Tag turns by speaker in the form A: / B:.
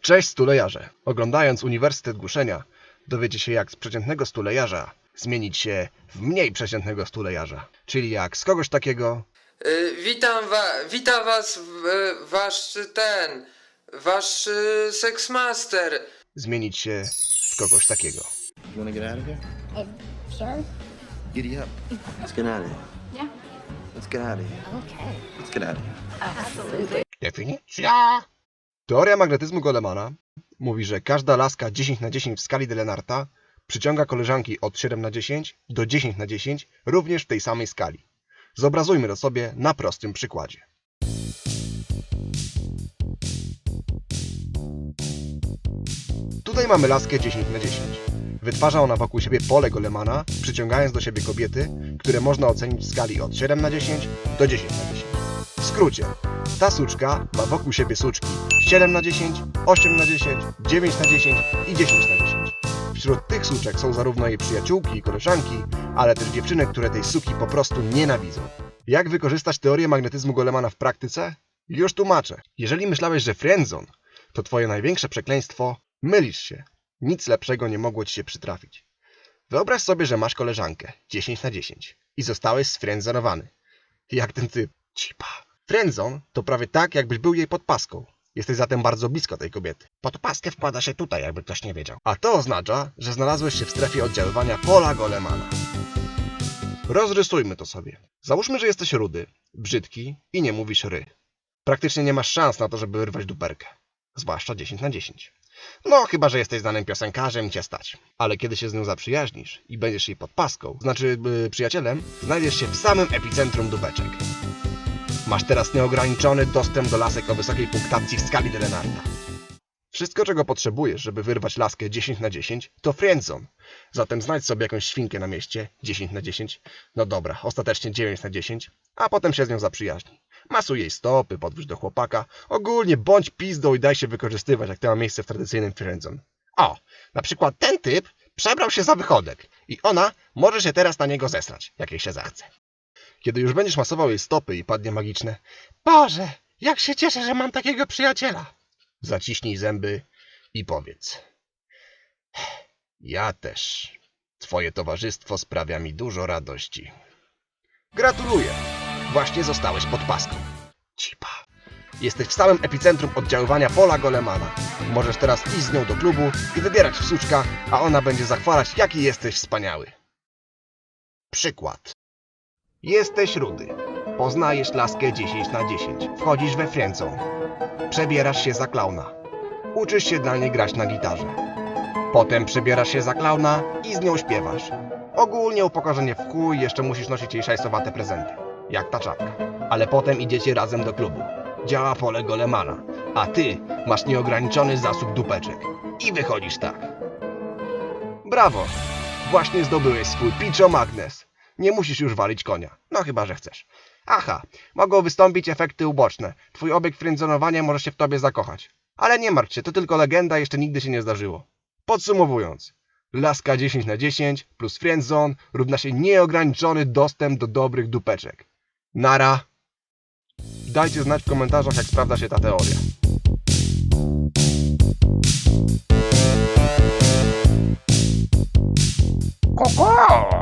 A: Cześć stulejarze! Oglądając Uniwersytet Głuszenia dowiecie się jak z przeciętnego stulejarza zmienić się w mniej przeciętnego stulejarza. Czyli jak z kogoś takiego
B: Y, witam wa witam was w, y, wasz ten wasz y, seksmaster.
A: zmienić się w kogoś takiego.
C: You wanna get out of here?
D: Uh, sure.
C: Giddy up. Let's get out of here. Let's get out of here.
D: Okay.
C: Let's get out of here.
D: Absolutely.
A: Definicja! Teoria magnetyzmu Golemana mówi, że każda laska 10 na 10 w skali de Lenarta przyciąga koleżanki od 7 na 10 do 10 na 10 również w tej samej skali. Zobrazujmy to sobie na prostym przykładzie. Tutaj mamy laskę 10 na 10. Wytwarza ona wokół siebie pole Golemana, przyciągając do siebie kobiety, które można ocenić w skali od 7 na 10 do 10 na 10. W skrócie, ta suczka ma wokół siebie suczki 7 na 10, 8 na 10, 9 na 10 i 10 na 10. Wśród tych suczek są zarówno jej przyjaciółki i koleżanki, ale też dziewczyny, które tej suki po prostu nienawidzą. Jak wykorzystać teorię magnetyzmu Golemana w praktyce? Już tłumaczę. Jeżeli myślałeś, że friendzone to twoje największe przekleństwo, mylisz się. Nic lepszego nie mogło ci się przytrafić. Wyobraź sobie, że masz koleżankę 10 na 10 i zostałeś sfriendzonowany. Jak ten typ. Cipa. Friendzone to prawie tak, jakbyś był jej podpaską. Jesteś zatem bardzo blisko tej kobiety. Podpaskę wkłada się tutaj, jakby ktoś nie wiedział. A to oznacza, że znalazłeś się w strefie oddziaływania pola Golemana. Rozrysujmy to sobie. Załóżmy, że jesteś rudy, brzydki i nie mówisz ry. Praktycznie nie masz szans na to, żeby wyrwać duperkę. Zwłaszcza 10 na 10. No, chyba, że jesteś znanym piosenkarzem cię stać. Ale kiedy się z nią zaprzyjaźnisz i będziesz jej podpaską, znaczy yy, przyjacielem, znajdziesz się w samym epicentrum dubeczek. Masz teraz nieograniczony dostęp do lasek o wysokiej punktacji w skali Delenarta. Wszystko, czego potrzebujesz, żeby wyrwać laskę 10 na 10, to friendzone. Zatem znajdź sobie jakąś świnkę na mieście 10 na 10. No dobra, ostatecznie 9 na 10, a potem się z nią zaprzyjaźnij. Masuj jej stopy, podwóź do chłopaka. Ogólnie bądź pizdą i daj się wykorzystywać, jak to ma miejsce w tradycyjnym friendzone. O, na przykład ten typ przebrał się za wychodek i ona może się teraz na niego zesrać, jak jej się zachce. Kiedy już będziesz masował jej stopy i padnie magiczne Boże, jak się cieszę, że mam takiego przyjaciela. Zaciśnij zęby i powiedz Ja też. Twoje towarzystwo sprawia mi dużo radości. Gratuluję! Właśnie zostałeś pod paską. Cipa. Jesteś w samym epicentrum oddziaływania pola Golemana. Możesz teraz iść z nią do klubu i wybierać w suczka, a ona będzie zachwalać, jaki jesteś wspaniały. Przykład. Jesteś rudy. Poznajesz laskę 10 na 10. Wchodzisz we fręcą. Przebierasz się za klauna. Uczysz się dla niej grać na gitarze. Potem przebierasz się za klauna i z nią śpiewasz. Ogólnie upokorzenie w chuj, jeszcze musisz nosić jej szajsowate prezenty. Jak ta czapka. Ale potem idziecie razem do klubu. Działa pole golemana. A ty masz nieograniczony zasób dupeczek. I wychodzisz tak. Brawo! Właśnie zdobyłeś swój Picho Magnes. Nie musisz już walić konia. No chyba, że chcesz. Aha, mogą wystąpić efekty uboczne. Twój obiekt frędzonowania może się w tobie zakochać. Ale nie martw się, to tylko legenda, jeszcze nigdy się nie zdarzyło. Podsumowując. Laska 10 na 10 plus friendzone równa się nieograniczony dostęp do dobrych dupeczek. Nara. Dajcie znać w komentarzach, jak sprawdza się ta teoria.
E: Koko!